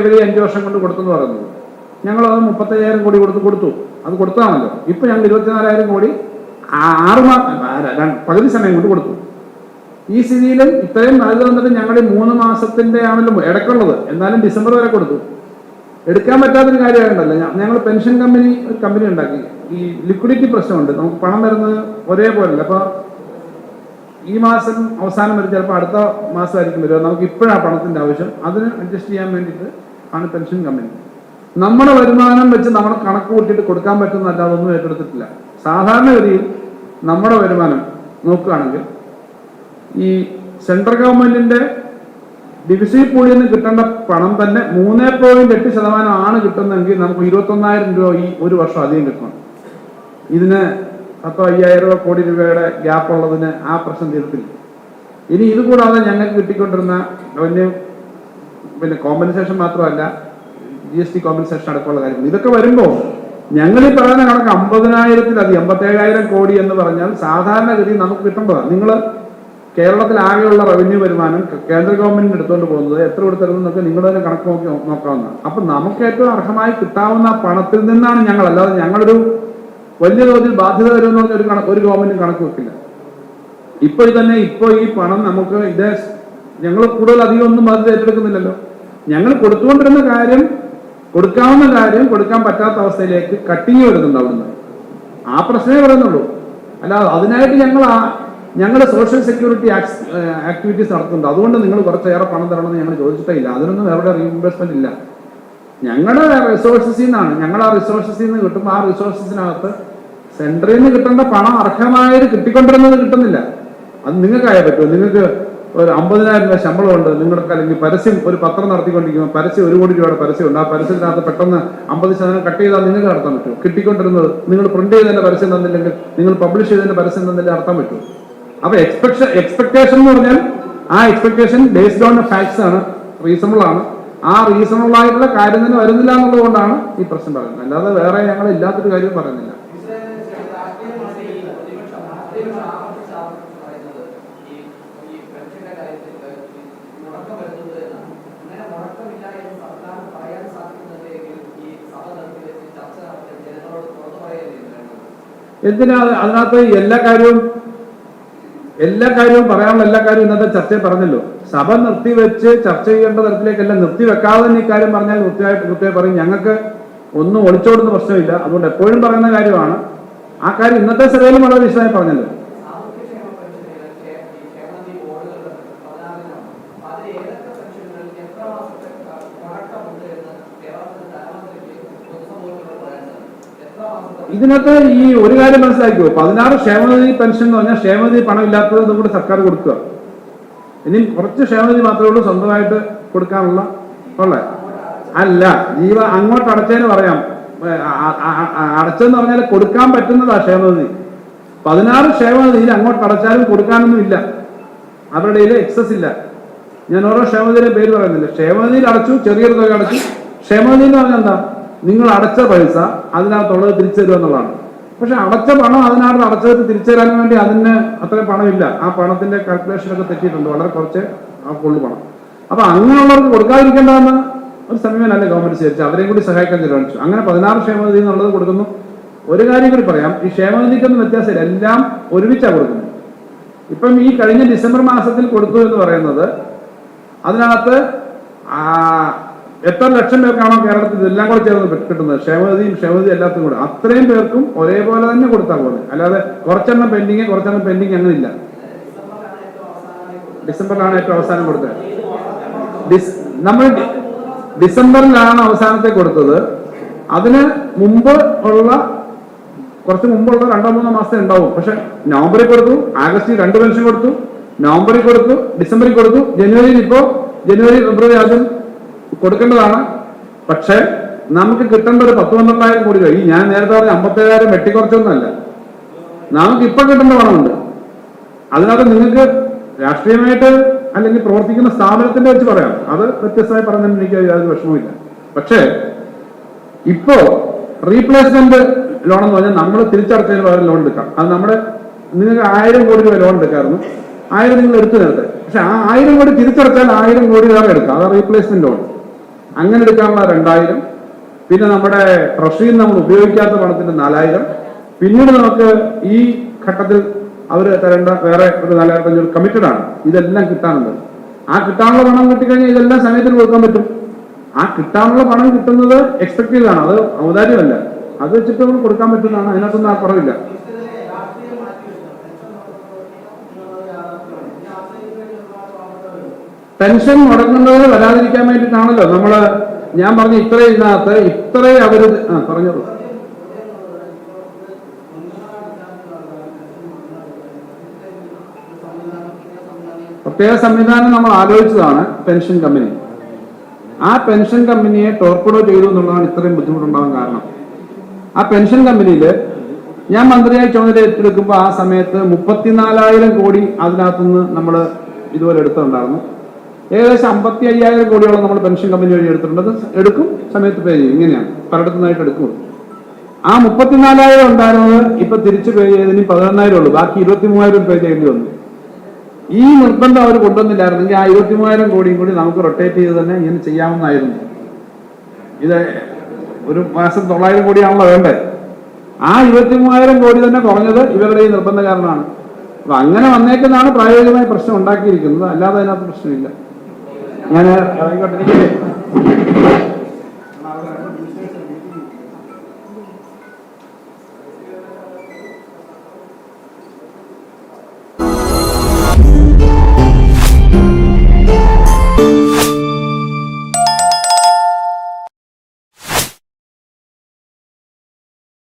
ഇവർ അഞ്ചു വർഷം കൊണ്ട് കൊടുത്തെന്ന് പറയുന്നത്. ഞങ്ങൾ അത് മുപ്പത്തയ്യായിരം കോടി കൊടുത്ത് കൊടുത്തു. അത് കൊടുത്താണല്ലോ. ഇപ്പൊ ഞങ്ങൾ ഇരുപത്തിനാലായിരം കോടി ആറ് പകുതി സമയം കൊണ്ട് കൊടുത്തു. ഈ സ്ഥിതിയിലും ഇത്രയും നൽകി വന്നിട്ട് ഞങ്ങൾ മൂന്ന് മാസത്തിന്റെ ആണല്ലോ ഇടക്കുള്ളത്. എന്നാലും ഡിസംബർ വരെ കൊടുത്തു. എടുക്കാൻ പറ്റാത്തൊരു കാര്യമായിട്ടല്ല ഞങ്ങൾ പെൻഷൻ കമ്പനി ഒരു കമ്പനി ഉണ്ടാക്കി. ഈ ലിക്വിഡിറ്റി പ്രശ്നമുണ്ട്. നമുക്ക് പണം വരുന്നത് ഒരേപോലല്ല. അപ്പൊ ഈ മാസം അവസാനം വരും ചിലപ്പോൾ അടുത്ത മാസമായിരിക്കും വരിക. നമുക്ക് ഇപ്പോഴാണ് പണത്തിന്റെ ആവശ്യം. അതിന് അഡ്ജസ്റ്റ് ചെയ്യാൻ വേണ്ടിയിട്ട് ആണ് പെൻഷൻ കമ്പനി നമ്മുടെ വരുമാനം വെച്ച് നമ്മൾ കണക്ക് കൂട്ടിയിട്ട് കൊടുക്കാൻ പറ്റുന്നതല്ല അതൊന്നും ഏറ്റെടുത്തിട്ടില്ല. സാധാരണഗതിയിൽ നമ്മുടെ വരുമാനം നോക്കുകയാണെങ്കിൽ ഈ സെൻട്രൽ ഗവൺമെന്റിന്റെ ഡിവിസി പൂളിൽ നിന്ന് കിട്ടേണ്ട പണം തന്നെ മൂന്ന് പോയിന്റ് എട്ട് ശതമാനം ആണ് കിട്ടുന്നതെങ്കിൽ നമുക്ക് ഇരുപത്തൊന്നായിരം രൂപ ഈ ഒരു വർഷം അധികം കിട്ടണം. ഇതിന് പത്തോ അയ്യായിരമോ കോടി രൂപയുടെ ഗ്യാപ്പ് ഉള്ളതിന് ആ പ്രശ്നം തീർത്തില്ല. ഇനി ഇതുകൂടാതെ ഞങ്ങൾക്ക് കിട്ടിക്കൊണ്ടിരുന്ന റവന്യൂ പിന്നെ കോമ്പൻസേഷൻ മാത്രമല്ല ജി എസ് ടി കോമ്പൻസേഷൻ അടക്കമുള്ള കാര്യങ്ങൾ. ഇതൊക്കെ വരുമ്പോൾ ഞങ്ങൾ ഈ പറയുന്ന കണക്ക് അമ്പതിനായിരത്തിലധികം അമ്പത്തേഴായിരം കോടി എന്ന് പറഞ്ഞാൽ സാധാരണഗതി നമുക്ക് കിട്ടേണ്ടതാണ് നിങ്ങൾ കേരളത്തിൽ ആകെയുള്ള റവന്യൂ വരുമാനം കേന്ദ്ര ഗവൺമെന്റിന് എടുത്തുകൊണ്ട് പോകുന്നത് എത്ര കൊടുത്തരുന്നൊക്കെ നിങ്ങൾ തന്നെ കണക്ക് നോക്കി നോക്കാവുന്നതാണ്. അപ്പം നമുക്ക് ഏറ്റവും അർഹമായി കിട്ടാവുന്ന പണത്തിൽ നിന്നാണ് ഞങ്ങൾ അല്ലാതെ ഞങ്ങളൊരു വലിയ തോതിൽ ബാധ്യത വരുമെന്ന് പറഞ്ഞ ഒരു കണക്ക് ഒരു ഗവൺമെന്റും കണക്ക് വെക്കില്ല. ഇപ്പൊ തന്നെ ഇപ്പൊ ഈ പണം നമുക്ക് ഇത് ഞങ്ങൾ കൂടുതൽ അധികം ഒന്നും ബാധ്യത ഏറ്റെടുക്കുന്നില്ലല്ലോ. ഞങ്ങൾ കൊടുത്തുകൊണ്ടിരുന്ന കാര്യം കൊടുക്കാവുന്ന കാര്യം കൊടുക്കാൻ പറ്റാത്ത അവസ്ഥയിലേക്ക് കട്ടിങ് വരുന്നുണ്ട് അവിടുന്ന് ആ പ്രശ്നമേ പറയുന്നുള്ളൂ അല്ല അതിനായിട്ട് ഞങ്ങൾ ആ ഞങ്ങൾ സോഷ്യൽ സെക്യൂരിറ്റി ആക്ടിവിറ്റീസ് നടത്തുന്നുണ്ട്. അതുകൊണ്ട് നിങ്ങൾ കുറച്ചേറെ പണം തരണമെന്ന് ഞങ്ങൾ ചോദിച്ചിട്ടേ ഇല്ല അതിനൊന്നും എവിടെ റീഇംബേഴ്സ്മെന്റ് ഇല്ല. ഞങ്ങളുടെ റിസോഴ്സസിൽ നിന്നാണ്. ഞങ്ങൾ ആ റിസോഴ്സസിൽ നിന്ന് കിട്ടുമ്പോൾ ആ റിസോഴ്സസിനകത്ത് സെൻട്രലിൽ നിന്ന് കിട്ടേണ്ട പണം അർഹമായത് കിട്ടിക്കൊണ്ടിരുന്നത് കിട്ടുന്നില്ല. അത് നിങ്ങൾക്കായ പറ്റുമോ? നിങ്ങൾക്ക് ഒരു അമ്പതിനായിരം രൂപ ശമ്പളമുണ്ട്. നിങ്ങൾക്ക് അല്ലെങ്കിൽ പരസ്യം ഒരു പത്രം നടത്തിക്കൊണ്ടിരിക്കുമ്പോൾ പരസ്യം ഒരു കോടി രൂപയുടെ പരസ്യമുണ്ട്. ആ പരസ്യത്തിനകത്ത് പെട്ടെന്ന് അമ്പത് ശതമാനം കട്ട് ചെയ്താൽ നിങ്ങൾക്ക് നടത്താൻ പറ്റുമോ? കിട്ടിക്കൊണ്ടിരുന്നത് നിങ്ങൾ പ്രിന്റ് ചെയ്തതിന്റെ പരസ്യം തന്നില്ലെങ്കിൽ നിങ്ങൾ പബ്ലിഷ് ചെയ്തതിന്റെ പരസ്യം തന്നില്ല നടത്താൻ പറ്റുമോ? അപ്പൊ എക്സ്പെക്ഷൻ എക്സ്പെക്ടേഷൻ എന്ന് പറഞ്ഞാൽ ആ എക്സ്പെക്ടേഷൻ ബേസ്ഡ് ഓൺ ഫാക്ട്സ് ആണ്. റീസണബിൾ ആണ്. ആ റീസണബിൾ ആയിട്ടുള്ള കാര്യം തന്നെ വരുന്നില്ല എന്നുള്ളത് കൊണ്ടാണ് ഈ പ്രശ്നം പറയുന്നത്. അല്ലാതെ വേറെ ഞങ്ങൾ ഇല്ലാത്തൊരു കാര്യം പറയുന്നില്ല. എന്തിനാ അത് അതിനകത്ത് എല്ലാ കാര്യവും എല്ലാ കാര്യവും പറയാനുള്ള എല്ലാ കാര്യവും ഇന്നത്തെ ചർച്ചയിൽ പറഞ്ഞല്ലോ. സഭ നിർത്തിവെച്ച് ചർച്ച ചെയ്യേണ്ട തരത്തിലേക്കല്ല നിർത്തിവെക്കാതെ തന്നെ ഇക്കാര്യം കാര്യം പറഞ്ഞാൽ കൃത്യമായിട്ട് കൃത്യമായി പറയും. ഞങ്ങൾക്ക് ഒന്നും ഒളിച്ചോടുന്ന പ്രശ്നമില്ല. അതുകൊണ്ട് എപ്പോഴും പറയുന്ന കാര്യമാണ് ആ കാര്യം ഇന്നത്തെ സഭയിലും വളരെ വിശദമായി പറഞ്ഞല്ലോ. ഇതിനകത്ത് ഈ ഒരു കാര്യം മനസ്സിലാക്കിയോ പതിനാറ് ക്ഷേമനിധി പെൻഷൻ എന്ന് പറഞ്ഞാൽ ക്ഷേമനിധി പണം ഇല്ലാത്തത് കൂടെ സർക്കാർ കൊടുക്കുക. ഇനി കുറച്ച് ക്ഷേമനിധി മാത്രമേ ഉള്ളൂ സ്വന്തമായിട്ട് കൊടുക്കാനുള്ള ഉള്ള. അല്ല ജീവ അങ്ങോട്ട് അടച്ചതിന് പറയാം. അടച്ചെന്ന് പറഞ്ഞാൽ കൊടുക്കാൻ പറ്റുന്നതാ ക്ഷേമനിധി. പതിനാറ് ക്ഷേമനിധിയിൽ അങ്ങോട്ട് അടച്ചാലും കൊടുക്കാനൊന്നും ഇല്ല. അവരുടെ കയ്യിൽ എക്സസ് ഇല്ല. ഞാൻ ഓരോ ക്ഷേമനിധിയുടെ പേര് പറയുന്നില്ല. ക്ഷേമനിധിയിൽ അടച്ചു ചെറിയൊരു തുക അടച്ചു. ക്ഷേമനിധി എന്ന് പറഞ്ഞാൽ എന്താ? നിങ്ങൾ അടച്ച പൈസ അതിനകത്തുള്ളത് തിരിച്ചു തരുക എന്നുള്ളതാണ്. പക്ഷെ അടച്ച പണം അതിനകത്ത് അടച്ചത് തിരിച്ചു തരാൻ വേണ്ടി അതിന് അത്രയും പണമില്ല. ആ പണത്തിന്റെ കാൽക്കുലേഷനൊക്കെ തെറ്റിയിട്ടുണ്ട്. വളരെ കുറച്ച് ആ ഫുള്ള് പണം. അപ്പൊ അങ്ങനെയുള്ളവർക്ക് കൊടുക്കാതിരിക്കേണ്ടതെന്ന് ഒരു സമീപനല്ലേ ഗവൺമെന്റ് സ്വീകരിച്ചു. അവരെയും കൂടി സഹായിക്കാൻ തീരുമാനിച്ചു അങ്ങനെ പതിനാറ് ക്ഷേമനിധി എന്നുള്ളത് കൊടുക്കുന്നു. ഒരു കാര്യം കൂടി പറയാം. ഈ ക്ഷേമനിധിക്കൊന്നും വ്യത്യാസമില്ല. എല്ലാം ഒരുമിച്ചാണ് കൊടുക്കുന്നത്. ഇപ്പം ഈ കഴിഞ്ഞ ഡിസംബർ മാസത്തിൽ കൊടുത്തു എന്ന് പറയുന്നത് അതിനകത്ത് എത്ര ലക്ഷം പേർക്കാണോ കേരളത്തിൽ ഇതെല്ലാം കൂടെ ചേർന്ന് കിട്ട- കിട്ടുന്നത്. ക്ഷേമനിധിയും ക്ഷേമനിധി എല്ലാത്തും കൂടെ. അത്രയും പേർക്കും ഒരേപോലെ തന്നെ കൊടുത്താൽ പോലെ അല്ലാതെ കുറച്ചെണ്ണം പെൻഡിങ് കുറച്ചെണ്ണം പെൻഡിങ് അങ്ങനെ ഇല്ല ഡിസംബറിലാണ് ഏറ്റവും അവസാനം കൊടുത്തത്. നമ്മൾ ഡിസംബറിലാണ് അവസാനത്തെ കൊടുത്തത്. അതിന് മുമ്പ് ഉള്ള കുറച്ച് മുമ്പുള്ള രണ്ടോ മൂന്നോ മാസത്തെ ഉണ്ടാവും. പക്ഷെ നവംബറിൽ കൊടുത്തു ആഗസ്റ്റിൽ രണ്ട് പെൻഷൻ കൊടുത്തു നവംബറിൽ കൊടുത്തു ഡിസംബറിൽ കൊടുത്തു ജനുവരിയിൽ ഇപ്പോ ജനുവരി ഫെബ്രുവരി ആദ്യം കൊടുക്കേണ്ടതാണ്. പക്ഷെ നമുക്ക് കിട്ടേണ്ട ഒരു പത്ത് പന്ത്രണ്ടായിരം കോടി രൂപ ഞാൻ നേരത്തെ പറഞ്ഞ അമ്പത്തേഴായിരം വെട്ടിക്കുറച്ചൊന്നുമല്ല. നമുക്ക് ഇപ്പൊ കിട്ടേണ്ട പണമുണ്ട്. അതിനകത്ത് നിങ്ങൾക്ക് രാഷ്ട്രീയമായിട്ട് അല്ലെങ്കിൽ പ്രവർത്തിക്കുന്ന സ്ഥാപനത്തിന്റെ വെച്ച് പറയാം. അത് വ്യത്യസ്തമായി പറഞ്ഞു എനിക്ക് യാതൊരു വിഷമവുമില്ല. പക്ഷേ ഇപ്പോ റീപ്ലേസ്മെന്റ് ലോൺ എന്ന് പറഞ്ഞാൽ നമ്മൾ തിരിച്ചടച്ചതിന് പകരം ലോൺ എടുക്കാം. അത് നമ്മുടെ നിങ്ങൾക്ക് ആയിരം കോടി രൂപ ലോൺ എടുക്കാമായിരുന്നു ആയിരം നിങ്ങൾ എടുത്തു നേരത്തെ. പക്ഷെ ആ ആയിരം കോടി തിരിച്ചടച്ചാൽ ആയിരം കോടി വേറെ എടുക്കാം. അതാണ് റീപ്ലേസ്മെന്റ് ലോൺ അങ്ങനെ എടുക്കാനുള്ള രണ്ടായിരം. പിന്നെ നമ്മുടെ ട്രഷറിയിൽ നമ്മൾ ഉപയോഗിക്കാത്ത പണത്തിന്റെ നാലായിരം. പിന്നീട് നമുക്ക് ഈ ഘട്ടത്തിൽ അവർ തരേണ്ട വേറെ ഒരു നാലായിരത്തി അഞ്ഞൂറ് കമ്മിറ്റഡ് ആണ്. ഇതെല്ലാം കിട്ടാനുണ്ട്. ആ കിട്ടാനുള്ള പണം കിട്ടിക്കഴിഞ്ഞാൽ ഇതെല്ലാം സമയത്തിന് കൊടുക്കാൻ പറ്റും. ആ കിട്ടാനുള്ള പണം കിട്ടുന്നത് എക്സ്പെക്ട് ചെയ്താണ് അത് ഔദാര്യമല്ല. അത് വെച്ചിട്ട് നമ്മൾ കൊടുക്കാൻ പറ്റുന്നതാണ്. അതിനകത്തൊന്നും ആ കുറവില്ല. പെൻഷൻ മുടങ്ങുന്നത് വരാതിരിക്കാൻ വേണ്ടിയിട്ടാണല്ലോ നമ്മൾ ഞാൻ പറഞ്ഞ ഇത്രയും ഇതിനകത്ത് ഇത്രയും അവർ ആ പറഞ്ഞോളൂ. പ്രത്യേക സംവിധാനം നമ്മൾ ആലോചിച്ചതാണ് പെൻഷൻ കമ്പനി. ആ പെൻഷൻ കമ്പനിയെ ടോർപ്പിഡോ ചെയ്തു എന്നുള്ളതാണ് ഇത്രയും ബുദ്ധിമുട്ടുണ്ടാകാൻ കാരണം. ആ പെൻഷൻ കമ്പനിയിൽ ഞാൻ മന്ത്രിയായി ചുമതല ഏറ്റെടുക്കുമ്പോൾ ആ സമയത്ത് മുപ്പത്തിനാലായിരം കോടി അതിനകത്തുനിന്ന് നമ്മൾ ഇതുപോലെ എടുത്തിട്ടുണ്ടായിരുന്നു. ഏകദേശം അമ്പത്തി അയ്യായിരം കോടിയോളം നമ്മൾ പെൻഷൻ കമ്പനി വഴി എടുത്തിട്ടുണ്ട്. എടുക്കും സമയത്ത് പേ ചെയ്യും. ഇങ്ങനെയാണ്. പലയിടത്തുനിന്നായിട്ട് എടുക്കും. ആ മുപ്പത്തിനാലായിരം ഉണ്ടായിരുന്നത് ഇപ്പൊ തിരിച്ചു പേ ചെയ്തതിന് പതിനൊന്നായിരം ഉള്ളൂ. ബാക്കി ഇരുപത്തി മൂവായിരം പേ ചെയ്യേണ്ടി വന്നു. ഈ നിർബന്ധം അവർ കൊണ്ടുവന്നില്ലായിരുന്നെങ്കിൽ ആ ഇരുപത്തി മൂവായിരം കോടിയും കൂടി നമുക്ക് റൊട്ടേറ്റ് ചെയ്ത് തന്നെ ഇങ്ങനെ ചെയ്യാവുന്നതായിരുന്നു. ഇത് ഒരു മാസം തൊള്ളായിരം കോടിയാണല്ലോ വേണ്ടേ ആ ഇരുപത്തി മൂവായിരം കോടി തന്നെ കുറഞ്ഞത് ഇവരുടെ ഈ നിർബന്ധ കാരണമാണ് അപ്പൊ അങ്ങനെ വന്നേക്കുന്നതാണ് പ്രായോഗികമായി പ്രശ്നം ഉണ്ടാക്കിയിരിക്കുന്നത്. അല്ലാതെ അതിനകത്ത് പ്രശ്നമില്ല. ഞാൻ ആയിക്കോട്ടെ എനിക്ക്